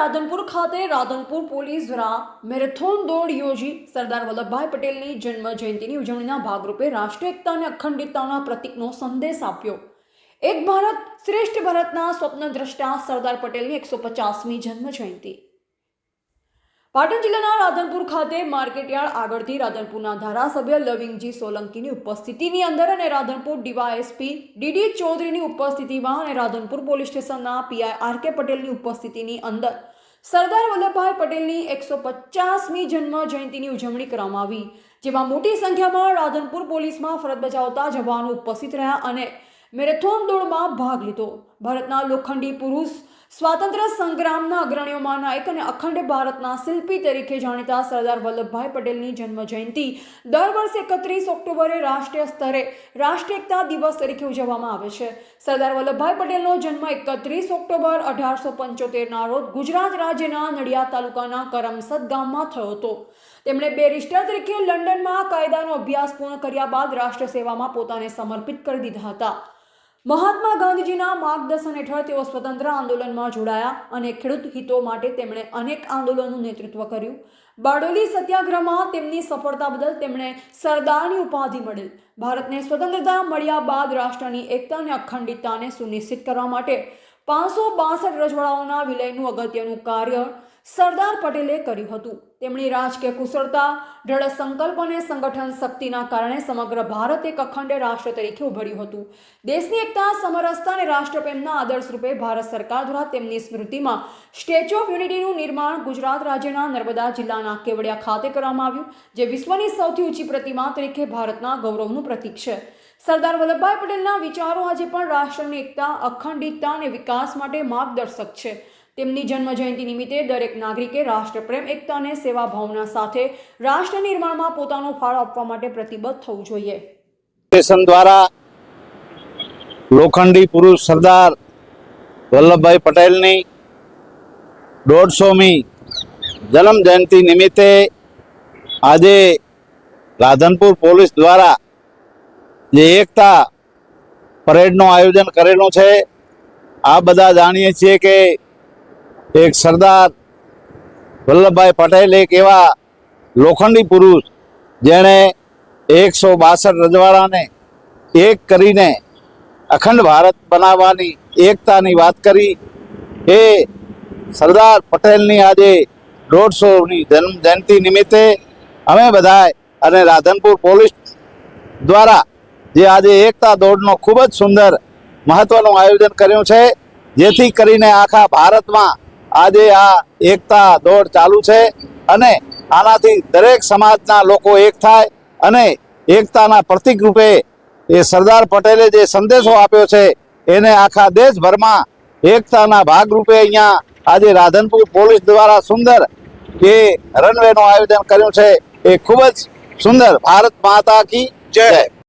રાધનપુર ખાતે રાધનપુર પોલીસ દ્વારા મેરેથોન દોડ યોજી સરદાર વલ્લભભાઈ પટેલની જન્મ જયંતિની ઉજવણીના ભાગરૂપે રાષ્ટ્રીય એકતા અને અખંડિતતાના પ્રતીકનો સંદેશ આપ્યો. એક ભારત શ્રેષ્ઠ ભારતના સ્વપ્ન દ્રષ્ટા સરદાર પટેલની એકસો પચાસમી જન્મ જયંતિ. પાટણ જિલ્લાના રાધનપુર ખાતે માર્કેટયાર્ડ આગળથી રાધનપુરના ધારાસભ્ય લવિંગજી સોલંકીની ઉપસ્થિતિની અંદર અને રાધનપુર ડીવાયએસપી ડીડી ચૌધરીની ઉપસ્થિતિમાં અને રાધનપુર પોલીસ સ્ટેશનના પીઆઈ આર કે પટેલની ઉપસ્થિતિની અંદર સરદાર વલ્લભભાઈ પટેલની એકસો પચાસમી જન્મ જયંતિની ઉજવણી કરવામાં આવી, જેમાં મોટી સંખ્યામાં રાધનપુર પોલીસમાં ફરજ બજાવતા જવાનો ઉપસ્થિત રહ્યા અને મેરેથોન દોડમાં ભાગ લીધો. ભારતના લોખંડી પુરુષ સ્વાતંત્ર્ય સંગ્રામના અગ્રણીઓમાંના એક અને અખંડ ભારતના શિલ્પી તરીકે જાણીતા સરદાર વલ્લભભાઈ પટેલની જન્મ જયંતિ દર વર્ષે એકત્રીસ ઓક્ટોબરે રાષ્ટ્રીય સ્તરે રાષ્ટ્રીય એકતા દિવસ તરીકે ઉજવવામાં આવે છે. સરદાર વલ્લભભાઈ પટેલનો જન્મ એકત્રીસ ઓક્ટોબર અઢારસો પંચોતેરના રોજ ગુજરાત રાજ્યના નડિયાદ તાલુકાના કરમસદ ગામમાં થયો હતો. તેમણે બેરિસ્ટર તરીકે લંડનમાં કાયદાનો અભ્યાસ પૂર્ણ કર્યા બાદ રાષ્ટ્ર સેવામાં પોતાને સમર્પિત કરી દીધા હતા. મહાત્મા ગાંધીજીના માર્ગદર્શન હેઠળ તેઓ સ્વતંત્ર આંદોલનમાં જોડાયા અને ખેડૂત હિતો માટે તેમણે અનેક આંદોલનનું નેતૃત્વ કર્યું. બારડોલી સત્યાગ્રહમાં તેમની સફળતા બદલ તેમણે સરદારની ઉપાધિ મળેલ. ભારતને સ્વતંત્રતા મળ્યા બાદ રાષ્ટ્રની એકતા અને અખંડિતતાને સુનિશ્ચિત કરવા માટે પાંચસો બાસઠ રજવાડાઓના વિલયનું અગત્યનું કાર્ય સરદાર પટેલે કર્યું હતું. તેમની રાજકીય કુશળતા, દ્રઢ સંકલ્પ અને સંગઠન શક્તિના કારણે સમગ્ર ભારત એક અખંડ રાષ્ટ્ર તરીકે ઉભર્યું હતું. દેશની એકતા સમરસતા અને રાષ્ટ્રપ્રેમના આદર્શ રૂપે ભારત સરકાર દ્વારા તેમની સ્મૃતિમાં સ્ટેચ્યુ ઓફ યુનિટીનું નિર્માણ ગુજરાત રાજ્યના નર્મદા જિલ્લાના કેવડિયા ખાતે કરવામાં આવ્યું, જે વિશ્વની સૌથી ઊંચી પ્રતિમા તરીકે ભારતના ગૌરવનું પ્રતીક છે. સરદાર વલ્લભભાઈ પટેલના વિચારો આજે પણ રાષ્ટ્રની એકતા, અખંડિતતા અને વિકાસ માટે માર્ગદર્શક છે. તેમની જન્મ જયંતિ નિમિત્તે દરેક નાગરિકે રાષ્ટ્રપ્રેમ, એકતા અને સેવા ભાવના સાથે રાષ્ટ્ર નિર્માણમાં પોતાનો ફાળો આપવા માટે પ્રતિબદ્ધ થવું જોઈએ. સ્ટેશન દ્વારા લોખંડી પુરુષ સરદાર વલ્લભભાઈ પટેલની દોઢસોમી જન્મ જયંતિ નિમિત્તે આજે રાધનપુર પોલીસ દ્વારા જે એકતા પરેડનું આયોજન કરેલું છે, આ બધા જાણીએ છીએ કે એક સરદાર વલ્લભભાઈ પટેલ, એક એવા લોખંડી પુરુષ જેણે એકસો બાસઠ રજવાડાને એક કરીને અખંડ ભારત બનાવવાની એકતાની વાત કરી. એ સરદાર પટેલની આજે દોઢસોની જન્મ જયંતિ નિમિત્તે અમે બધાય અને રાધનપુર પોલીસ દ્વારા જે આજે એકતા દોડનો ખૂબ જ સુંદર મહત્વનું આયોજન કર્યું છે, જેથી કરીને આખા ભારતમાં આજે આ એકતા દોડ ચાલુ છે અને આનાથી દરેક સમાજના લોકો એક થાય અને એકતાના પ્રતિક રૂપે એ સરદાર પટેલે જે સંદેશો આપ્યો છે, એને આખા દેશભરમાં એકતાના ભાગરૂપે અહીંયા આજે રાધનપુર પોલીસ દ્વારા સુંદર એ રનવેનું આયોજન કર્યું છે. એ ખૂબ જ સુંદર. ભારત માતા કી જય.